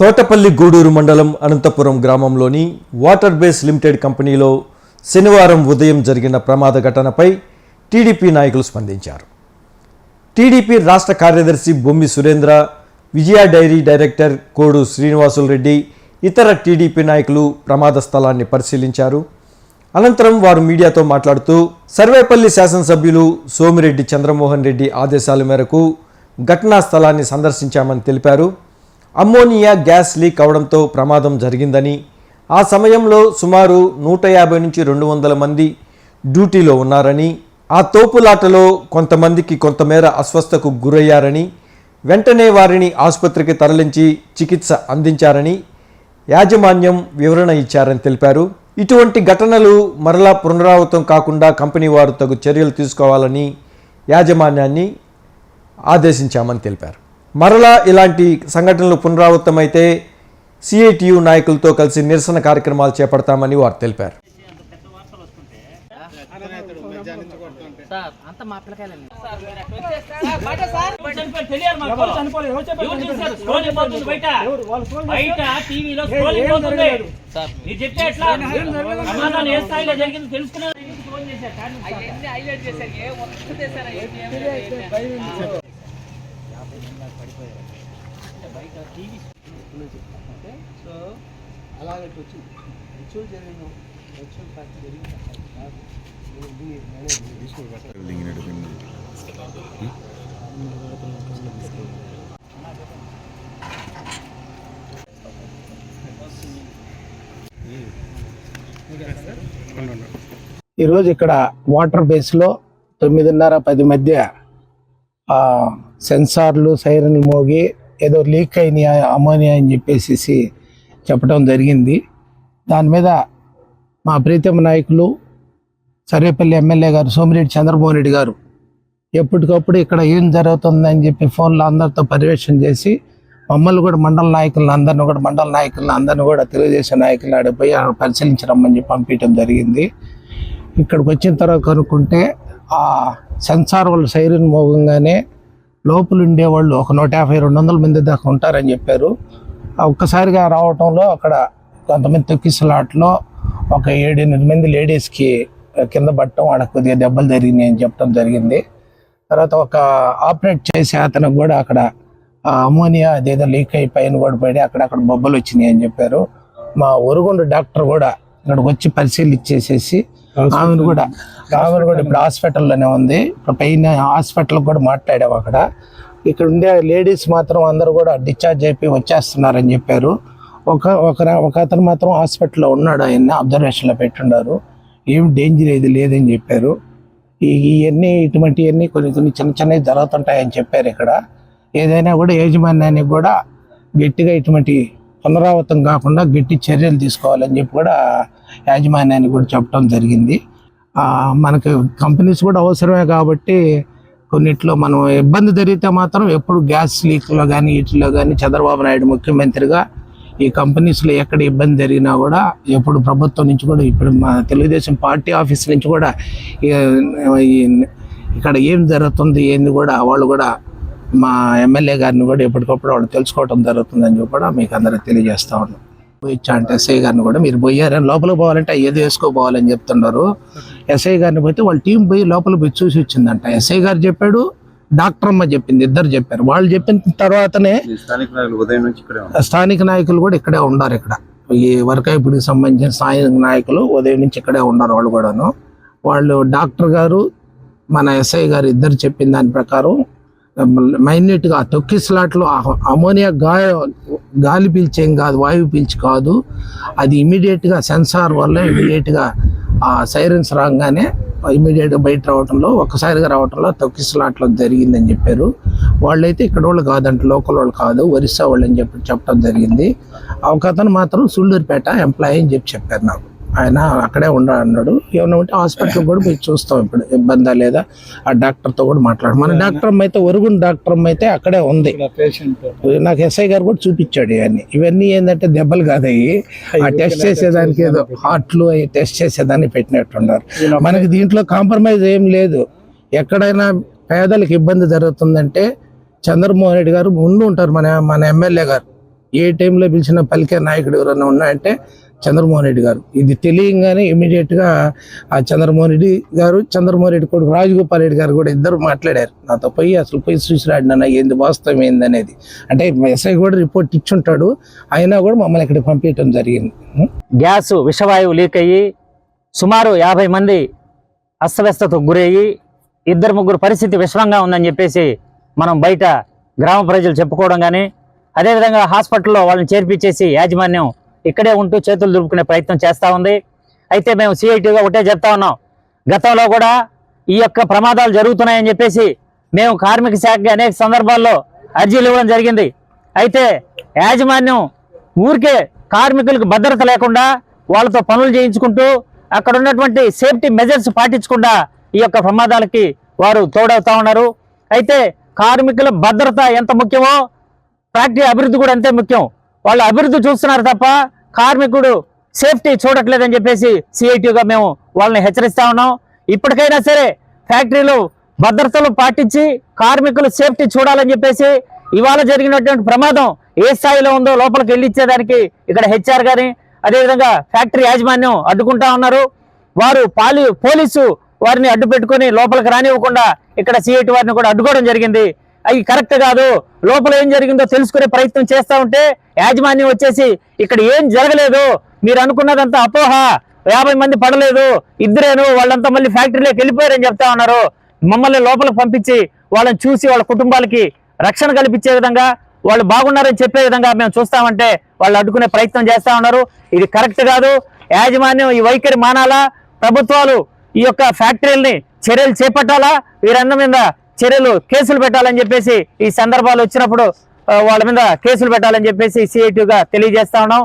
తోటపల్లి గూడూరు మండలం అనంతపురం గ్రామంలోని water base limited కంపెనీలో శనివారం ఉదయం జరిగిన ప్రమాద ఘటనపై టీడీపీ నాయకులు స్పందించారు. టీడీపీ రాష్ట్ర కార్యదర్శి బొమ్మి సురేంద్ర విజయ డైరీ డైరెక్టర్ కోడు శ్రీనివాసులు రెడ్డి ఇతర టీడీపీ నాయకులు ప్రమాద స్థలాన్ని పరిశీలించారు. అనంతరం వారు మీడియాతో మాట్లాడుతూ సర్వేపల్లి శాసనసభ్యులు సోమిరెడ్డి చంద్రమోహన్ రెడ్డి ఆదేశాల మేరకు ఘటనా స్థలాన్ని సందర్శించామని తెలిపారు. అమ్మోనియా గ్యాస్ లీక్ అవడంతో ప్రమాదం జరిగిందని ఆ సమయంలో సుమారు నూట యాభై నుంచి రెండు వందల మంది డ్యూటీలో ఉన్నారని ఆ తోపులాటలో కొంతమందికి కొంతమేర అస్వస్థకు గురయ్యారని వెంటనే వారిని ఆసుపత్రికి తరలించి చికిత్స అందించారని యాజమాన్యం వివరణ ఇచ్చారని తెలిపారు. ఇటువంటి ఘటనలు మరలా పునరావృతం కాకుండా కంపెనీ వారు తగు చర్యలు తీసుకోవాలని యాజమాన్యాన్ని ఆదేశించామని తెలిపారు. మరలా ఇలాంటి సంఘటనలు పునరావృతమైతే సిఐటియు నాయకులతో కలిసి నిరసన కార్యక్రమాలు చేపడతామని వారు తెలిపారు అంత పడిపోయారు. అంటే బయట టీవీ స్క్రోలింగ్ అవుతుంది సార్ మీరు చెప్తే ఎట్లా ప్రమాదాలు ఏ స్థాయిలో ఈరోజు ఇక్కడ వాటర్ బేస్లో తొమ్మిదిన్నర పది మధ్య సెన్సార్లు సైరన్లు మోగి ఏదో లీక్ అయినాయి అమోనియా అని చెప్పేసి చెప్పడం జరిగింది. దాని మీద మా ప్రీతమ నాయకులు సర్వేపల్లి ఎమ్మెల్యే గారు సోమిరెడ్డి చంద్రమోహన్ రెడ్డి గారు ఎప్పటికప్పుడు ఇక్కడ ఏం జరుగుతుందని చెప్పి ఫోన్లో అందరితో పర్యవేక్షణ చేసి మమ్మల్ని కూడా మండల నాయకులను అందరిని కూడా మండల నాయకులను అందరిని కూడా తెలుగుదేశం నాయకులు ఆడిపోయి పరిశీలించరమ్మని చెప్పి పంపించడం జరిగింది. ఇక్కడికి వచ్చిన తర్వాత కనుక్కుంటే ఆ సెన్సార్ వాళ్ళు సైరన్ మోగంగానే లోపల ఉండేవాళ్ళు ఒక నూట యాభై రెండు వందల మంది దాకా ఉంటారని చెప్పారు. ఒక్కసారిగా రావటంలో అక్కడ కొంతమంది తొక్కిసలాట్లో ఒక ఏడెనిమిది మంది లేడీస్కి కింద పట్టడం ఆడ కొద్దిగా దెబ్బలు జరిగినాయి అని చెప్పడం జరిగింది. తర్వాత ఒక ఆపరేట్ చేసే అతనికి కూడా అక్కడ అమోనియా అదేదో లీక్ అయి పైన కూడా పడి అక్కడక్కడ బొబ్బలు వచ్చినాయి అని చెప్పారు. మా ఒరుగుండు డాక్టర్ కూడా ఇక్కడికి వచ్చి పరిశీలించేసేసి ఆమెను కూడా. ఆమెను కూడా ఇప్పుడు హాస్పిటల్లోనే ఉంది. ఇప్పుడు పైన హాస్పిటల్ కూడా మాట్లాడాము అక్కడ. ఇక్కడ ఉండే లేడీస్ మాత్రం అందరూ కూడా డిశ్చార్జ్ అయిపోయి వచ్చేస్తున్నారని చెప్పారు. ఒక ఒక ఒక అతను మాత్రం హాస్పిటల్లో ఉన్నాడు ఆయన అబ్జర్వేషన్లో పెట్టున్నారు ఏం డేంజర్ ఏది లేదని చెప్పారు. ఈ ఇవన్నీ ఇటువంటివన్నీ కొన్ని కొన్ని చిన్న చిన్నవి జరుగుతుంటాయని చెప్పారు ఇక్కడ. ఏదైనా కూడా యాజమాన్యానికి కూడా గట్టిగా ఇటువంటి పునరావృతం కాకుండా గట్టి చర్యలు తీసుకోవాలని చెప్పి కూడా యాజమాన్యానికి కూడా చెప్పడం జరిగింది. మనకి కంపెనీస్ కూడా అవసరమే కాబట్టి కొన్నిట్లో మనం ఇబ్బంది జరిగితే మాత్రం ఎప్పుడు గ్యాస్ లీక్లో కానీ వీటిలో కానీ చంద్రబాబు నాయుడు ముఖ్యమంత్రిగా ఈ కంపెనీస్లో ఎక్కడ ఇబ్బంది జరిగినా కూడా ఎప్పుడు ప్రభుత్వం నుంచి కూడా ఇప్పుడు మా తెలుగుదేశం పార్టీ ఆఫీస్ నుంచి కూడా ఇక్కడ ఏం జరుగుతుంది ఏంది కూడా వాళ్ళు కూడా మా ఎమ్మెల్యే గారిని కూడా ఎప్పటికప్పుడు వాళ్ళు తెలుసుకోవడం జరుగుతుందని చెప్పి కూడా మీకు అందరికి తెలియజేస్తా ఉన్నాం. పోయిచ్చా అంటే ఎస్ఐ గారిని కూడా మీరు పోయారని లోపలికి పోవాలంటే ఏదో వేసుకోపోవాలని చెప్తున్నారు ఎస్ఐ గారిని పోతే వాళ్ళ టీం పోయి లోపల పోయి చూసి వచ్చిందంట. ఎస్ఐ గారు చెప్పాడు డాక్టర్ అమ్మ చెప్పింది ఇద్దరు చెప్పారు. వాళ్ళు చెప్పిన తర్వాతనే ఈ స్థానిక నాయకులు ఉదయం నుంచి ఇక్కడే ఉన్నారు. స్థానిక నాయకులు కూడా ఇక్కడే ఉన్నారు ఇక్కడ. ఈ వరకాయపుడికి సంబంధించిన స్థానిక నాయకులు ఉదయం నుంచి ఇక్కడే ఉన్నారు వాళ్ళు కూడాను. వాళ్ళు డాక్టర్ గారు మన ఎస్ఐ గారు ఇద్దరు చెప్పిన దాని ప్రకారం మైన్యూట్గా తొక్కి స్లాట్లో అమోనియా గా గాలి పీల్చేం కాదు వాయువు పీల్చి కాదు. అది ఇమీడియట్గా సెన్సార్ వల్ల ఇమీడియట్గా ఆ సైరన్స్ రాగానే ఇమీడియట్గా బయట రావడంలో ఒక్కసారిగా రావడంలో తొక్కి స్లాట్లో జరిగిందని చెప్పారు. వాళ్ళైతే ఇక్కడ వాళ్ళు కాదంట లోకల్ వాళ్ళు కాదు ఒరిస్సా వాళ్ళు అని చెప్పి చెప్పడం జరిగింది. ఒక అతను మాత్రం సుళ్ళూరుపేట ఎంప్లాయీ అని చెప్పి చెప్పారు నాకు. ఆయన అక్కడే ఉండ అన్నాడు. ఏమన్నా ఉంటే హాస్పిటల్ కూడా పోయి చూస్తాం ఇప్పుడు ఇబ్బందా లేదా? ఆ డాక్టర్తో కూడా మాట్లాడు మన డాక్టర్ అయితే ఒరుగుని డాక్టర్ అయితే అక్కడే ఉంది. నాకు ఎస్ఐ గారు కూడా చూపించాడు ఇవన్నీ. ఇవన్నీ ఏంటంటే దెబ్బలు కాదయ్యి ఆ టెస్ట్ చేసేదానికి ఏదో హార్ట్లు అవి టెస్ట్ చేసేదాన్ని పెట్టినట్టున్నారు. మనకి దీంట్లో కాంప్రమైజ్ ఏం లేదు. ఎక్కడైనా పేదలకు ఇబ్బంది జరుగుతుందంటే చంద్రమోహన్ రెడ్డి గారు ముందు ఉంటారు మన మన ఎమ్మెల్యే గారు. ఏ టైంలో పిలిచిన పలికే నాయకుడు ఎవరైనా ఉన్నాయంటే చంద్రమోహన్ రెడ్డి గారు. ఇది తెలియంగానే ఇమీడియట్గా ఆ చంద్రమోహన్ రెడ్డి గారు చంద్రమోహన్ రెడ్డి కొడుకు రాజగోపాల్ రెడ్డి గారు కూడా ఇద్దరు మాట్లాడారు. నాతో పోయి అసలు పోయి చూసిరాడినా ఏంది వాస్తవం ఏందనేది అంటే ఎస్ఐ కూడా రిపోర్ట్ ఇచ్చుంటాడు అయినా కూడా మమ్మల్ని ఇక్కడ పంపించడం జరిగింది. గ్యాస్ విషవాయువు లీక్ అయ్యి సుమారు యాభై మంది అస్తవ్యస్తతకు గురయ్యి ఇద్దరు ముగ్గురు పరిస్థితి విషమంగా ఉందని చెప్పేసి మనం బయట గ్రామ ప్రజలు చెప్పుకోవడం కానీ అదేవిధంగా హాస్పిటల్లో వాళ్ళని చేర్పించేసి యాజమాన్యం ఇక్కడే ఉంటూ చేతులు దులుపుకునే ప్రయత్నం చేస్తూ ఉంది. అయితే మేము సిఐటిగా ఒకటే చెప్తా ఉన్నాం. గతంలో కూడా ఈ యొక్క ప్రమాదాలు జరుగుతున్నాయని చెప్పేసి మేము కార్మిక శాఖకి అనేక సందర్భాల్లో అర్జీలు ఇవ్వడం జరిగింది. అయితే యాజమాన్యం ఊరికే కార్మికులకు భద్రత లేకుండా వాళ్ళతో పనులు చేయించుకుంటూ అక్కడ ఉన్నటువంటి సేఫ్టీ మెజర్స్ పాటించకుండా ఈ యొక్క ప్రమాదాలకి వారు తోడవుతా ఉన్నారు. అయితే కార్మికుల భద్రత ఎంత ముఖ్యమో ఫ్యాక్టరీ అభివృద్ధి కూడా అంతే ముఖ్యం. వాళ్ళు అభివృద్ధి చూస్తున్నారు తప్ప కార్మికుడు సేఫ్టీ చూడట్లేదని చెప్పేసి సిఐటిగా మేము వాళ్ళని హెచ్చరిస్తా ఉన్నాం. ఇప్పటికైనా సరే ఫ్యాక్టరీలు భద్రతలు పాటించి కార్మికులు సేఫ్టీ చూడాలని చెప్పేసి ఇవాళ జరిగినటువంటి ప్రమాదం ఏ స్థాయిలో ఉందో లోపలికి వెళ్ళిచ్చేదానికి ఇక్కడ హెచ్ఆర్ గాని అదేవిధంగా ఫ్యాక్టరీ యాజమాన్యం అడ్డుకుంటా ఉన్నారు. వారు పాలి పోలీసు వారిని అడ్డు పెట్టుకొని లోపలికి రానివ్వకుండా ఇక్కడ సిఐటి వారిని కూడా అడ్డుకోవడం జరిగింది. అవి కరెక్ట్ కాదు. లోపల ఏం జరిగిందో తెలుసుకునే ప్రయత్నం చేస్తా ఉంటే యాజమాన్యం వచ్చేసి ఇక్కడ ఏం జరగలేదు. మీరు అనుకున్నదంతా అపోహ. యాభై మంది పడలేదు. ఇద్దరేను వాళ్ళంతా మళ్ళీ ఫ్యాక్టరీలోకి వెళ్ళిపోయారని చెప్తా ఉన్నారు. మమ్మల్ని లోపలికి పంపించి వాళ్ళని చూసి వాళ్ళ కుటుంబాలకి రక్షణ కల్పించే విధంగా వాళ్ళు బాగున్నారని చెప్పే విధంగా మేము చూస్తామంటే వాళ్ళు అడ్డుకునే ప్రయత్నం చేస్తా ఉన్నారు. ఇది కరెక్ట్ కాదు. యాజమాన్యం ఈ వైఖరి మానాలా? ప్రభుత్వాలు ఈ యొక్క ఫ్యాక్టరీలని చర్యలు చేపట్టాలా? వీరందరి మీద చర్యలు కేసులు పెట్టాలని చెప్పేసి ఈ సందర్భాలు వచ్చినప్పుడు వాళ్ళ మీద కేసులు పెట్టాలని చెప్పేసి సిఐటిగా తెలియజేస్తా ఉన్నాం.